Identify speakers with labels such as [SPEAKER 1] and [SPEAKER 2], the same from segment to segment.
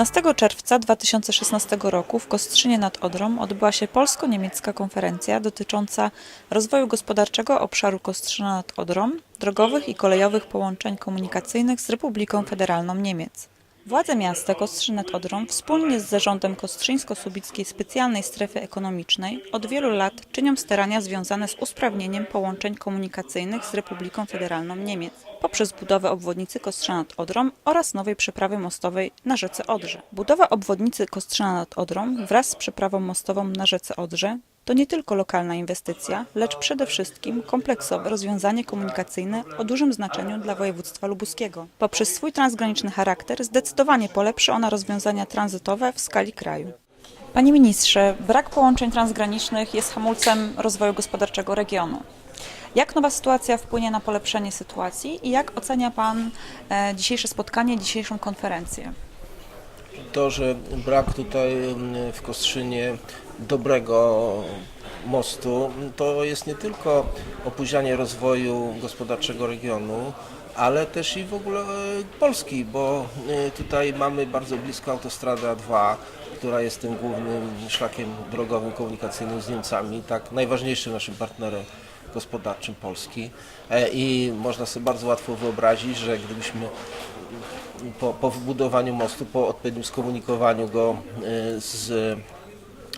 [SPEAKER 1] 15 czerwca 2016 roku w Kostrzynie nad Odrą odbyła się polsko-niemiecka konferencja dotycząca rozwoju gospodarczego obszaru Kostrzyna nad Odrą, drogowych i kolejowych połączeń komunikacyjnych z Republiką Federalną Niemiec. Władze miasta Kostrzyn nad Odrą wspólnie z zarządem Kostrzyńsko-Subickiej Specjalnej Strefy Ekonomicznej od wielu lat czynią starania związane z usprawnieniem połączeń komunikacyjnych z Republiką Federalną Niemiec poprzez budowę obwodnicy Kostrzyna nad Odrą oraz nowej przeprawy mostowej na rzece Odrze. Budowa obwodnicy Kostrzyna nad Odrą wraz z przeprawą mostową na rzece Odrze to nie tylko lokalna inwestycja, lecz przede wszystkim kompleksowe rozwiązanie komunikacyjne o dużym znaczeniu dla województwa lubuskiego. Poprzez swój transgraniczny charakter zdecydowanie polepszy ona rozwiązania tranzytowe w skali kraju. Panie ministrze, brak połączeń transgranicznych jest hamulcem rozwoju gospodarczego regionu. Jak nowa sytuacja wpłynie na polepszenie sytuacji i jak ocenia Pan e, dzisiejsze spotkanie, dzisiejszą konferencję?
[SPEAKER 2] To, że brak tutaj mm, w Kostrzynie dobrego mostu, to jest nie tylko opóźnianie rozwoju gospodarczego regionu, ale też i w ogóle e, Polski, bo e, tutaj mamy bardzo blisko autostradę A2, która jest tym głównym szlakiem drogowym komunikacyjnym z Niemcami, tak najważniejszym naszym partnerem gospodarczym Polski. E, i można sobie bardzo łatwo wyobrazić, że gdybyśmy po, po wybudowaniu mostu, po odpowiednim skomunikowaniu go z,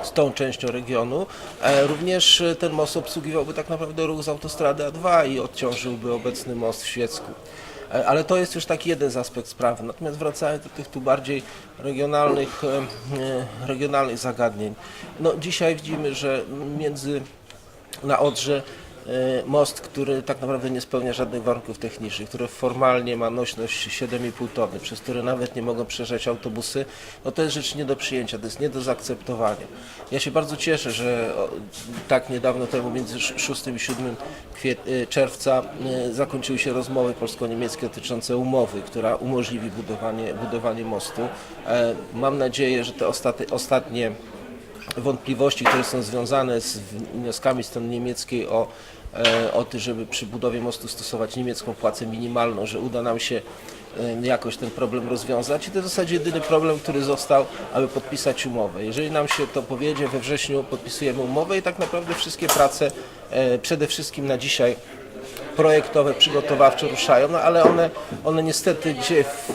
[SPEAKER 2] z tą częścią regionu, e, również e, ten most obsługiwałby tak naprawdę ruch z autostrady A2 i odciążyłby obecny most w Świecku. E, Ale to jest już taki jeden z aspekt sprawy. Natomiast wracając do tych tu bardziej regionalnych, regionalnych zagadnień. No, dzisiaj widzimy, że między na Odrze most, który tak naprawdę nie spełnia żadnych warunków technicznych, który formalnie ma nośność 7,5 tony, przez który nawet nie mogą przejeżdżać autobusy, no to jest rzecz nie do przyjęcia, to jest nie do zaakceptowania. Ja się bardzo cieszę, że tak niedawno temu, między 6 i 7 kwiet- e, czerwca e, zakończyły się rozmowy polsko-niemieckie dotyczące umowy, która umożliwi budowanie, budowanie mostu. E, Mam nadzieję, że te ostatnie wątpliwości, które są związane z wnioskami strony niemieckiej o, e, o tym, żeby przy budowie mostu stosować niemiecką płacę minimalną, że uda nam się e, jakoś ten problem rozwiązać. I to w zasadzie jedyny problem, który został, aby podpisać umowę. Jeżeli nam się to powiedzie, we wrześniu podpisujemy umowę i tak naprawdę wszystkie prace, e, przede wszystkim na dzisiaj projektowe, przygotowawcze ruszają, no ale one, one niestety gdzie w,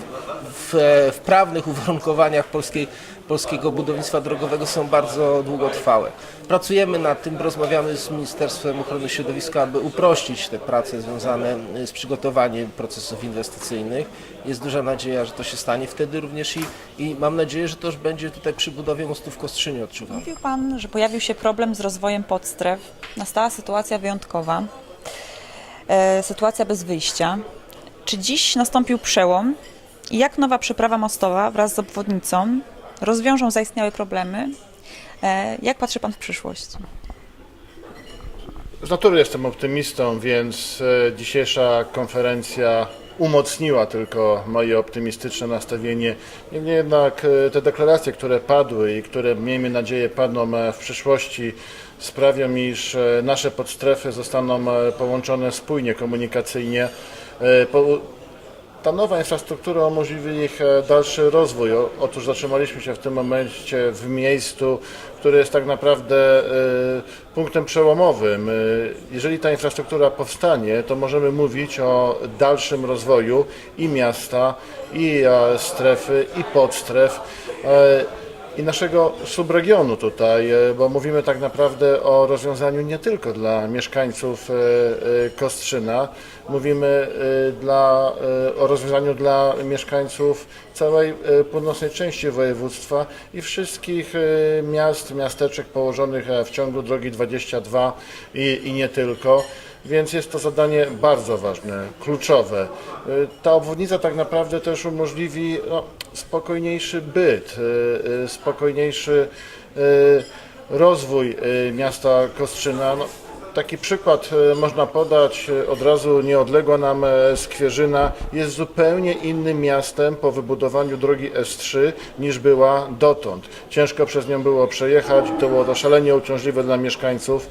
[SPEAKER 2] w, w prawnych uwarunkowaniach polskiej, polskiego budownictwa drogowego są bardzo długotrwałe. Pracujemy nad tym, rozmawiamy z Ministerstwem Ochrony Środowiska, aby uprościć te prace związane z przygotowaniem procesów inwestycyjnych. Jest duża nadzieja, że to się stanie wtedy również i, i mam nadzieję, że to już będzie tutaj przy budowie mostu w Kostrzynie odczuwane.
[SPEAKER 1] Mówił Pan, że pojawił się problem z rozwojem podstref. Nastała sytuacja wyjątkowa, e, sytuacja bez wyjścia. Czy dziś nastąpił przełom jak nowa przeprawa mostowa wraz z obwodnicą rozwiążą zaistniałe problemy? E, jak patrzy Pan w przyszłość?
[SPEAKER 3] Z natury jestem optymistą, więc e, dzisiejsza konferencja umocniła tylko moje optymistyczne nastawienie. Niemniej jednak e, te deklaracje, które padły i które miejmy nadzieję padną w przyszłości, sprawią, iż nasze podstrefy zostaną połączone spójnie komunikacyjnie. Ta nowa infrastruktura umożliwi ich e, dalszy rozwój. Otóż zatrzymaliśmy się w tym momencie w miejscu, które jest tak naprawdę e, punktem przełomowym. E, Jeżeli ta infrastruktura powstanie, to możemy mówić o dalszym rozwoju i miasta, i strefy, i podstref. I naszego subregionu tutaj, e, bo mówimy tak naprawdę o rozwiązaniu nie tylko dla mieszkańców e, e, Kostrzyna, mówimy dla, o rozwiązaniu dla mieszkańców całej północnej części województwa i wszystkich miast, miasteczek położonych w ciągu drogi 22 i, i nie tylko. Więc jest to zadanie bardzo ważne, kluczowe. Y, Ta obwodnica tak naprawdę też umożliwi no, spokojniejszy byt, y, y, spokojniejszy rozwój miasta Kostrzyna. No, Taki przykład można podać, od razu nieodległa nam e, Skwierzyna jest zupełnie innym miastem po wybudowaniu drogi S3 niż była dotąd. Ciężko przez nią było przejechać, to było to szalenie uciążliwe dla mieszkańców.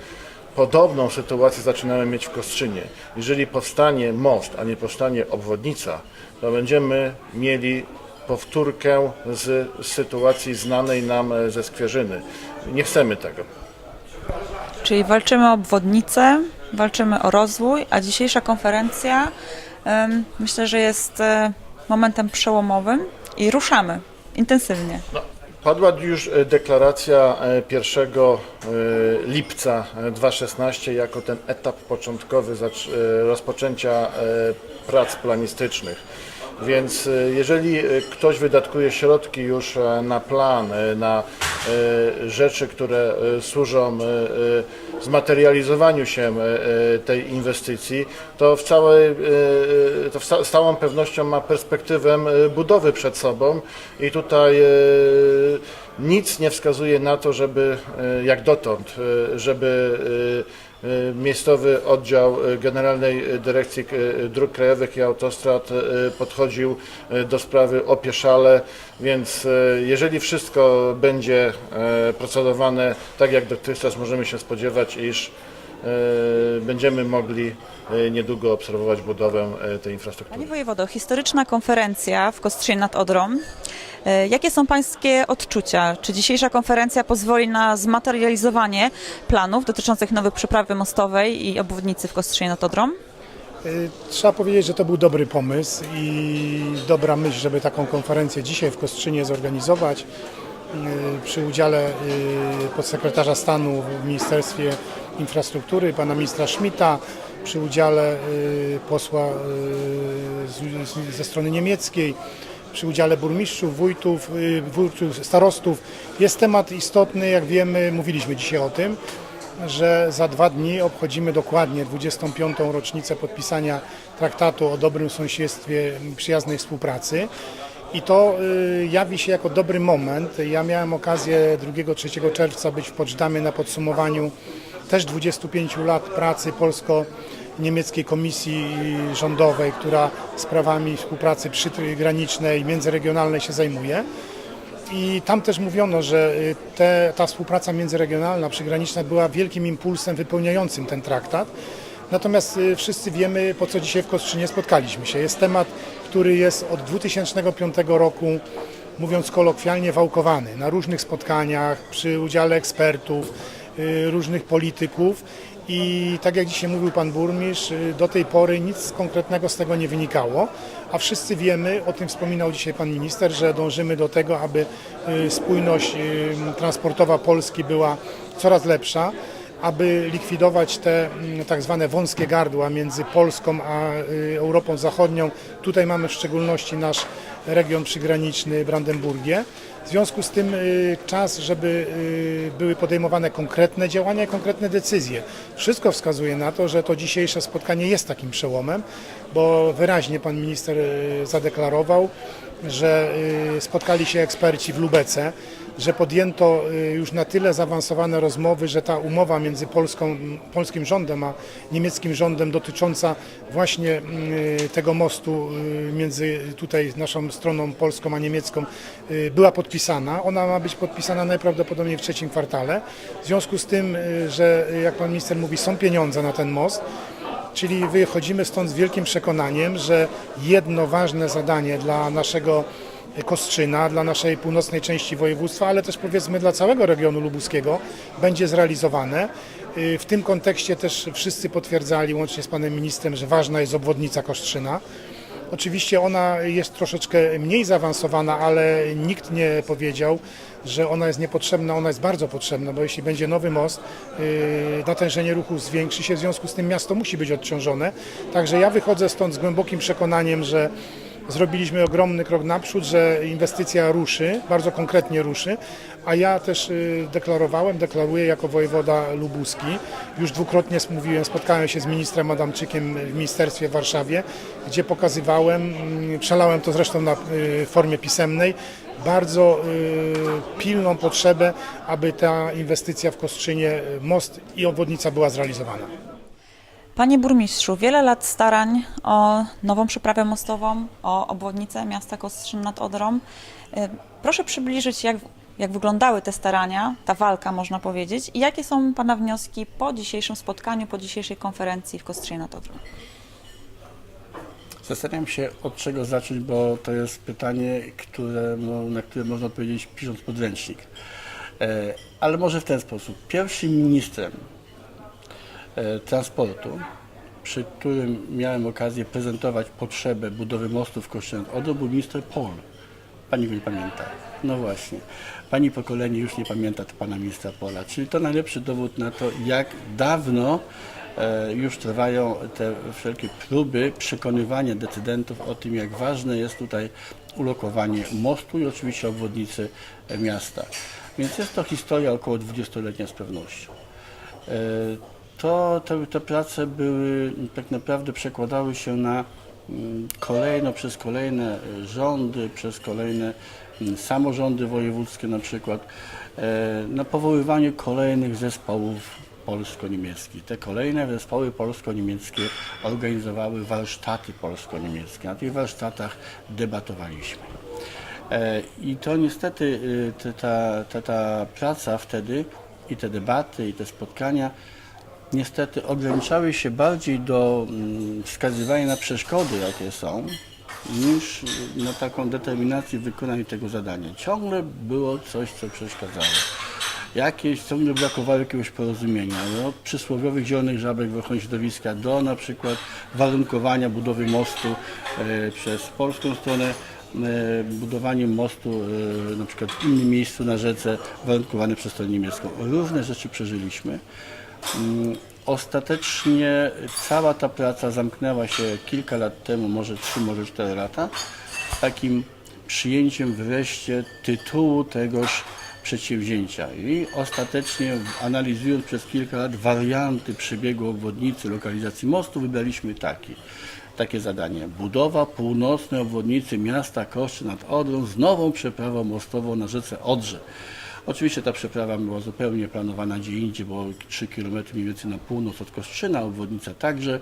[SPEAKER 3] Podobną sytuację zaczynamy mieć w Kostrzynie. Jeżeli powstanie most, a nie powstanie obwodnica, to będziemy mieli powtórkę z sytuacji znanej nam e, ze Skwierzyny. Nie chcemy tego.
[SPEAKER 1] Czyli walczymy o obwodnicę, walczymy o rozwój, a dzisiejsza konferencja myślę, że jest e, momentem przełomowym i ruszamy intensywnie.
[SPEAKER 3] No, padła już e, deklaracja e, 1 e, lipca e, 2016 jako ten etap początkowy rozpoczęcia prac planistycznych. Więc e, jeżeli e, ktoś wydatkuje środki już e, na plan, na rzeczy, które służą zmaterializowaniu się tej inwestycji, to w całej, to z całą pewnością ma perspektywę budowy przed sobą. I tutaj nic nie wskazuje na to, żeby jak dotąd, żeby miejscowy oddział e, Generalnej Dyrekcji e, Dróg Krajowych i Autostrad podchodził do sprawy opieszale, więc jeżeli wszystko będzie procedowane tak jak dotychczas, możemy się spodziewać, iż będziemy mogli niedługo obserwować budowę tej infrastruktury.
[SPEAKER 1] Panie wojewodo, historyczna konferencja w Kostrzynie nad Odrą. E, Jakie są pańskie odczucia? Czy dzisiejsza konferencja pozwoli na zmaterializowanie planów dotyczących nowej przeprawy mostowej i obwodnicy w Kostrzynie nad Odrą?
[SPEAKER 4] Y, Trzeba powiedzieć, że to był dobry pomysł i dobra myśl, żeby taką konferencję dzisiaj w Kostrzynie zorganizować y, przy udziale podsekretarza stanu w Ministerstwie Infrastruktury, pana ministra Schmidta, przy udziale posła ze strony niemieckiej, przy udziale burmistrzów, wójtów, y, wójtów, starostów. Jest temat istotny, jak wiemy, mówiliśmy dzisiaj o tym, że za dwa dni obchodzimy dokładnie 25. rocznicę podpisania traktatu o dobrym sąsiedztwie i przyjaznej współpracy. I to y, jawi się jako dobry moment. Ja miałem okazję 2-3 czerwca być w Poczdamie na podsumowaniu też 25 lat pracy polsko-niemieckiej komisji rządowej, która sprawami współpracy przygranicznej, międzyregionalnej się zajmuje. I tam też mówiono, że y, te, ta współpraca międzyregionalna, przygraniczna była wielkim impulsem wypełniającym ten traktat. Natomiast y, wszyscy wiemy, po co dzisiaj w Kostrzynie spotkaliśmy się. Jest temat, który jest od 2005 roku, mówiąc kolokwialnie, wałkowany na różnych spotkaniach, przy udziale ekspertów, y, różnych polityków. I tak jak dzisiaj mówił pan burmistrz, y, do tej pory nic konkretnego z tego nie wynikało, a wszyscy wiemy, o tym wspominał dzisiaj pan minister, że dążymy do tego, aby y, spójność y, transportowa Polski była coraz lepsza, aby likwidować te mm, tak zwane wąskie gardła między Polską a Europą Zachodnią. Tutaj mamy w szczególności nasz region przygraniczny Brandenburgię. W związku z tym y, czas, żeby y, były podejmowane konkretne działania i konkretne decyzje. Wszystko wskazuje na to, że to dzisiejsze spotkanie jest takim przełomem, bo wyraźnie pan minister y, zadeklarował, że y, spotkali się eksperci w Lubece, że podjęto y, już na tyle zaawansowane rozmowy, że ta umowa między Polską, polskim rządem a niemieckim rządem dotycząca właśnie y, tego mostu między tutaj naszą stroną polską a niemiecką była podpisana. Ona ma być podpisana najprawdopodobniej w trzecim kwartale. W związku z tym, że jak pan minister mówi, są pieniądze na ten most, Czyli wychodzimy stąd z wielkim przekonaniem, że jedno ważne zadanie dla naszego Kostrzyna, dla naszej północnej części województwa, ale też powiedzmy dla całego regionu lubuskiego będzie zrealizowane. Y, W tym kontekście też wszyscy potwierdzali, łącznie z panem ministrem, że ważna jest obwodnica Kostrzyna. Oczywiście ona jest troszeczkę mniej zaawansowana, ale nikt nie powiedział, że ona jest niepotrzebna. Ona jest bardzo potrzebna, bo jeśli będzie nowy most, yy, natężenie ruchu zwiększy się, w związku z tym miasto musi być odciążone. Także ja wychodzę stąd z głębokim przekonaniem, że zrobiliśmy ogromny krok naprzód, że inwestycja ruszy, bardzo konkretnie ruszy, a ja też y, deklarowałem, deklaruję jako wojewoda lubuski, już dwukrotnie mówiłem, spotkałem się z ministrem Adamczykiem w ministerstwie w Warszawie, gdzie pokazywałem, mm, przelałem to zresztą na y, formie pisemnej, bardzo y, pilną potrzebę, aby ta inwestycja w Kostrzynie, most i obwodnica była zrealizowana.
[SPEAKER 1] Panie burmistrzu, wiele lat starań o nową przeprawę mostową, o obwodnicę miasta Kostrzyn nad Odrą. E, Proszę przybliżyć, jak, jak wyglądały te starania, ta walka można powiedzieć i jakie są Pana wnioski po dzisiejszym spotkaniu, po dzisiejszej konferencji w Kostrzynie nad Odrą.
[SPEAKER 5] Zastanawiam się od czego zacząć, bo to jest pytanie, które, na które można odpowiedzieć pisząc podręcznik. E, ale może w ten sposób. Pierwszym ministrem transportu, przy którym miałem okazję prezentować potrzebę budowy mostu w nad Odrą, był minister Pol. Pani nie pamięta. No właśnie. Pani pokolenie już nie pamięta pana ministra Pola. Czyli to najlepszy dowód na to, jak dawno e, już trwają te wszelkie próby przekonywania decydentów o tym, jak ważne jest tutaj ulokowanie mostu i oczywiście obwodnicy e, miasta. Więc jest to historia około 20-letnia z pewnością. To te, te prace były, tak naprawdę przekładały się na mm, kolejno, przez kolejne e, rządy, przez kolejne mm, samorządy wojewódzkie na przykład, e, na powoływanie kolejnych zespołów polsko-niemieckich. Te kolejne zespoły polsko-niemieckie organizowały warsztaty polsko-niemieckie. Na tych warsztatach debatowaliśmy. E, I to niestety y, ta, ta, ta praca wtedy i te debaty i te spotkania niestety ograniczały się bardziej do mm, wskazywania na przeszkody, jakie są, niż na taką determinację w wykonaniu tego zadania. Ciągle było coś, co przeszkadzało. Jakieś, ciągle brakowało jakiegoś porozumienia. No, Od przysłowiowych zielonych żabek w ochronie środowiska do na przykład warunkowania budowy mostu e, przez polską stronę e, budowaniem mostu e, na przykład w innym miejscu na rzece warunkowane przez stronę niemiecką. Różne rzeczy przeżyliśmy. Mm, Ostatecznie cała ta praca zamknęła się kilka lat temu, może trzy, może cztery lata, takim przyjęciem wreszcie tytułu tegoż przedsięwzięcia. I ostatecznie analizując przez kilka lat warianty przebiegu obwodnicy, lokalizacji mostu, wybraliśmy taki takie zadanie. Budowa północnej obwodnicy miasta Koszczy nad Odrą z nową przeprawą mostową na rzece Odrze. Oczywiście ta przeprawa była zupełnie planowana gdzie indziej, bo 3 km mniej więcej na północ od Kostrzyna, obwodnica także.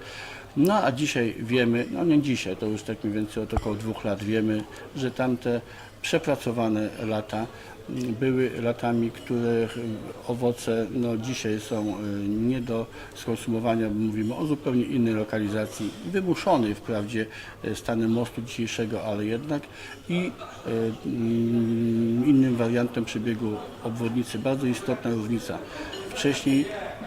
[SPEAKER 5] No a dzisiaj wiemy, no nie dzisiaj, to już tak mniej więcej od około dwóch lat wiemy, że tamte przepracowane lata były latami, których owoce no, dzisiaj są y, nie do skonsumowania, bo mówimy o zupełnie innej lokalizacji, wymuszonej wprawdzie y, stanem mostu dzisiejszego, ale jednak i y, mm, innym wariantem przebiegu obwodnicy. Bardzo istotna różnica. Wcześniej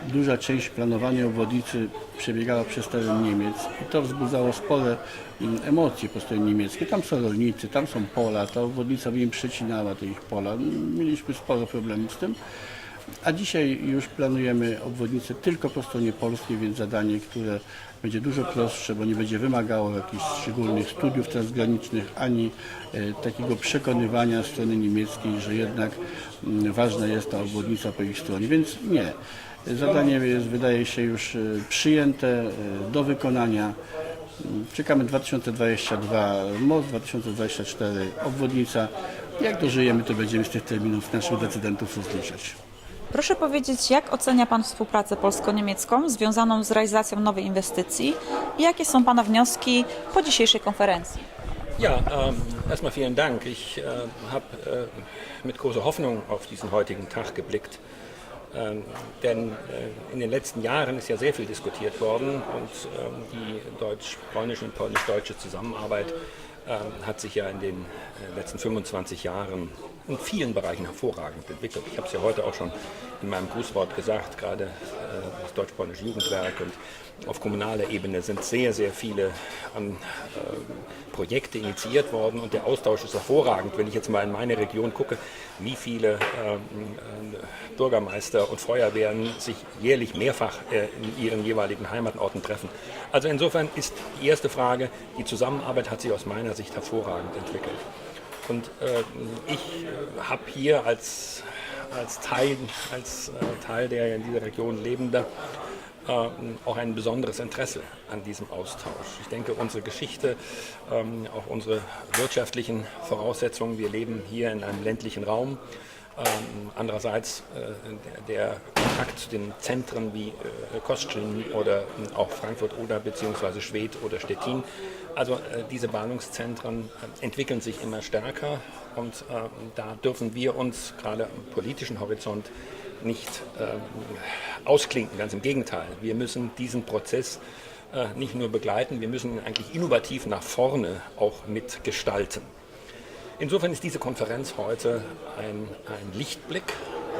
[SPEAKER 5] duża część planowania obwodnicy przebiegała przez teren Niemiec i to wzbudzało spore mm, emocje po stronie niemieckiej. Tam są rolnicy, tam są pola, ta obwodnica by im przecinała te ich pola. Mieliśmy sporo problemów z tym. A dzisiaj już planujemy obwodnicę tylko po stronie polskiej, więc zadanie, które będzie dużo prostsze, bo nie będzie wymagało jakichś szczególnych studiów transgranicznych, ani e, takiego przekonywania strony niemieckiej, że jednak mm, ważna jest ta obwodnica po ich stronie. Więc nie. Zadanie jest, wydaje się, już e, przyjęte e, do wykonania. Czekamy 2022 most, 2024 obwodnica. Jak dożyjemy, to będziemy z tych terminów naszych decydentów rozliczać.
[SPEAKER 1] Proszę powiedzieć, jak ocenia Pan współpracę polsko-niemiecką związaną z realizacją nowej inwestycji i jakie są Pana wnioski po dzisiejszej konferencji?
[SPEAKER 6] Ja, ähm, erstmal vielen Dank. Ich äh, habe äh, mit großer Hoffnung auf diesen heutigen Tag geblickt. Ähm, denn äh, in den letzten Jahren ist ja sehr viel diskutiert worden und ähm, die deutsch-polnische und polnisch-deutsche Zusammenarbeit ähm, hat sich ja in den äh, letzten 25 Jahren in vielen Bereichen hervorragend entwickelt. Ich habe es ja heute auch schon in meinem Grußwort gesagt, gerade äh, das Deutsch-Polnische Jugendwerk und auf kommunaler Ebene sind sehr, sehr viele ähm, äh, Projekte initiiert worden und der Austausch ist hervorragend. Wenn ich jetzt mal in meine Region gucke, wie viele ähm, äh, Bürgermeister und Feuerwehren sich jährlich mehrfach äh, in ihren jeweiligen Heimatorten treffen. Also insofern ist die erste Frage, die Zusammenarbeit hat sich aus meiner Sicht hervorragend entwickelt. Und äh, ich habe hier als, als, Teil, als äh, Teil der in dieser Region Lebender äh, auch ein besonderes Interesse an diesem Austausch. Ich denke, unsere Geschichte, ähm, auch unsere wirtschaftlichen Voraussetzungen, wir leben hier in einem ländlichen Raum. Ähm, andererseits äh, der, Kontakt zu den Zentren wie äh, oder äh, auch Frankfurt oder beziehungsweise Schwedt oder Stettin. Also äh, diese Ballungszentren äh, entwickeln sich immer stärker und äh, da dürfen wir uns gerade am politischen Horizont nicht ähm, ausklinken, ganz im Gegenteil. Wir müssen diesen Prozess äh, nicht nur begleiten, wir müssen ihn eigentlich innovativ nach vorne auch mitgestalten. Insofern ist diese Konferenz heute ein, ein Lichtblick.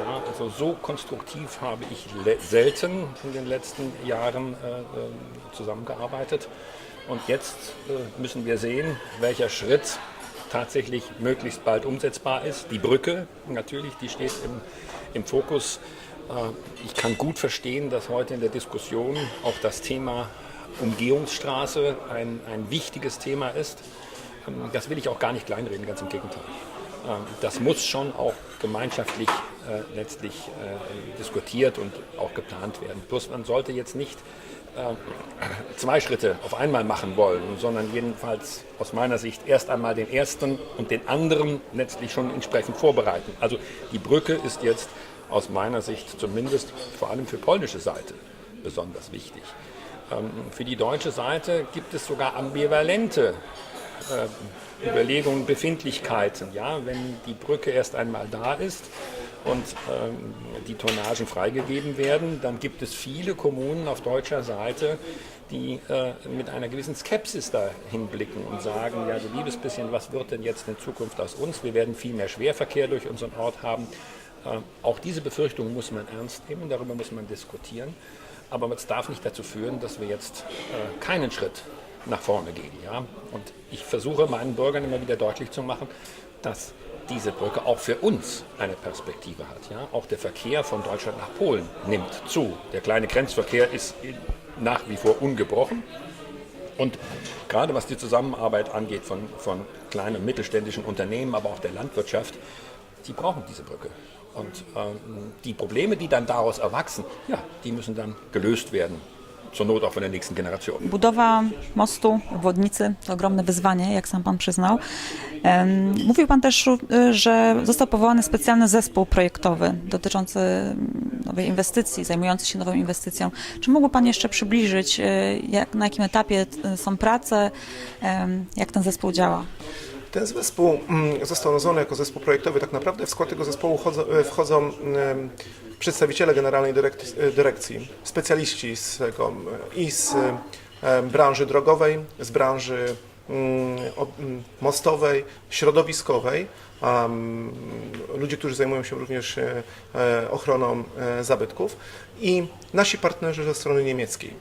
[SPEAKER 6] Ja, also so konstruktiv habe ich selten in den letzten Jahren äh, äh, zusammengearbeitet. Und jetzt müssen wir sehen, welcher Schritt tatsächlich möglichst bald umsetzbar ist. Die Brücke natürlich, die steht im, im Fokus. Äh, Ich kann gut verstehen, dass heute in der Diskussion auch das Thema Umgehungsstraße ein, ein wichtiges Thema ist. Ähm, Das will ich auch gar nicht kleinreden, ganz im Gegenteil. Ähm, Das muss schon auch gemeinschaftlich äh, letztlich äh, diskutiert und auch geplant werden. Bloß man sollte jetzt nicht äh, zwei Schritte auf einmal machen wollen, sondern jedenfalls aus meiner Sicht erst einmal den ersten und den anderen letztlich schon entsprechend vorbereiten. Also die Brücke ist jetzt aus meiner Sicht zumindest vor allem für polnische Seite besonders wichtig. Ähm, Für die deutsche Seite gibt es sogar ambivalente äh, Überlegungen, Befindlichkeiten. Ja, wenn die Brücke erst einmal da ist und ähm, die Tonnagen freigegeben werden, dann gibt es viele Kommunen auf deutscher Seite, die äh, mit einer gewissen Skepsis dahin blicken und sagen, ja, du liebes bisschen, was wird denn jetzt in Zukunft aus uns? Wir werden viel mehr Schwerverkehr durch unseren Ort haben. Äh, auch diese Befürchtungen muss man ernst nehmen, darüber muss man diskutieren. Aber es darf nicht dazu führen, dass wir jetzt äh, keinen Schritt nach vorne gehen. Ja? Und ich versuche meinen Bürgern immer wieder deutlich zu machen, dass diese Brücke auch für uns eine Perspektive hat. Ja? Auch der Verkehr von Deutschland nach Polen nimmt zu. Der kleine Grenzverkehr ist nach wie vor ungebrochen. Und gerade was die Zusammenarbeit angeht von, von kleinen und mittelständischen Unternehmen, aber auch der Landwirtschaft, die brauchen diese Brücke. Und ähm, die Probleme, die dann daraus erwachsen, ja, die müssen dann gelöst werden.
[SPEAKER 1] Budowa mostu, obwodnicy to ogromne wyzwanie, jak sam pan przyznał. Mówił pan też, y, że został powołany specjalny zespół projektowy dotyczący mm, nowej inwestycji, zajmujący się nową inwestycją. Czy mógłby pan jeszcze przybliżyć, y, jak, na jakim etapie y, są prace, jak ten zespół działa?
[SPEAKER 7] Ten zespół mm, został nazwany jako zespół projektowy. Tak naprawdę w skład tego zespołu e, wchodzą przedstawiciele Generalnej Dyrekcji, dyrekcji specjaliści z tego, i z branży drogowej, z branży mm, mm, mostowej, środowiskowej, ludzie, którzy zajmują się również e, e, ochroną e, zabytków i nasi partnerzy ze strony niemieckiej.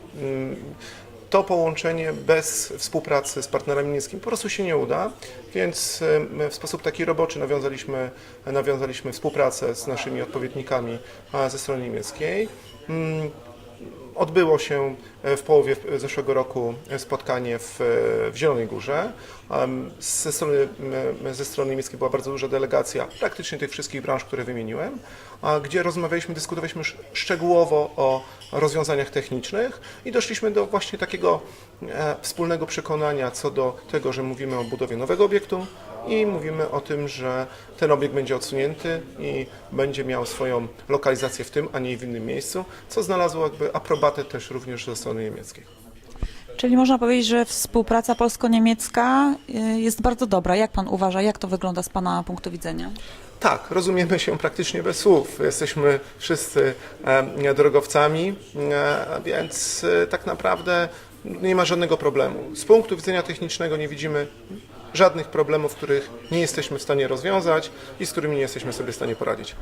[SPEAKER 7] To połączenie bez współpracy z partnerami niemieckimi po prostu się nie uda, więc w sposób taki roboczy nawiązaliśmy, nawiązaliśmy współpracę z naszymi odpowiednikami ze strony niemieckiej. Mm, Odbyło się w połowie zeszłego roku spotkanie w, w Zielonej Górze. Ze strony, ze strony niemieckiej była bardzo duża delegacja praktycznie tych wszystkich branż, które wymieniłem, gdzie rozmawialiśmy, dyskutowaliśmy sz- szczegółowo o rozwiązaniach technicznych i doszliśmy do właśnie takiego e, wspólnego przekonania co do tego, że mówimy o budowie nowego obiektu i mówimy o tym, że ten obiekt będzie odsunięty i będzie miał swoją lokalizację w tym, a nie w innym miejscu, co znalazło jakby aprobatę też również ze strony niemieckiej.
[SPEAKER 1] Czyli można powiedzieć, że współpraca polsko-niemiecka y, jest bardzo dobra. Jak pan uważa, jak to wygląda z pana punktu widzenia?
[SPEAKER 7] Tak, rozumiemy się praktycznie bez słów. Jesteśmy wszyscy e, drogowcami, e, więc e, tak naprawdę nie ma żadnego problemu. Z punktu widzenia technicznego nie widzimy żadnych problemów, których nie jesteśmy w stanie rozwiązać i z którymi nie jesteśmy sobie w stanie poradzić.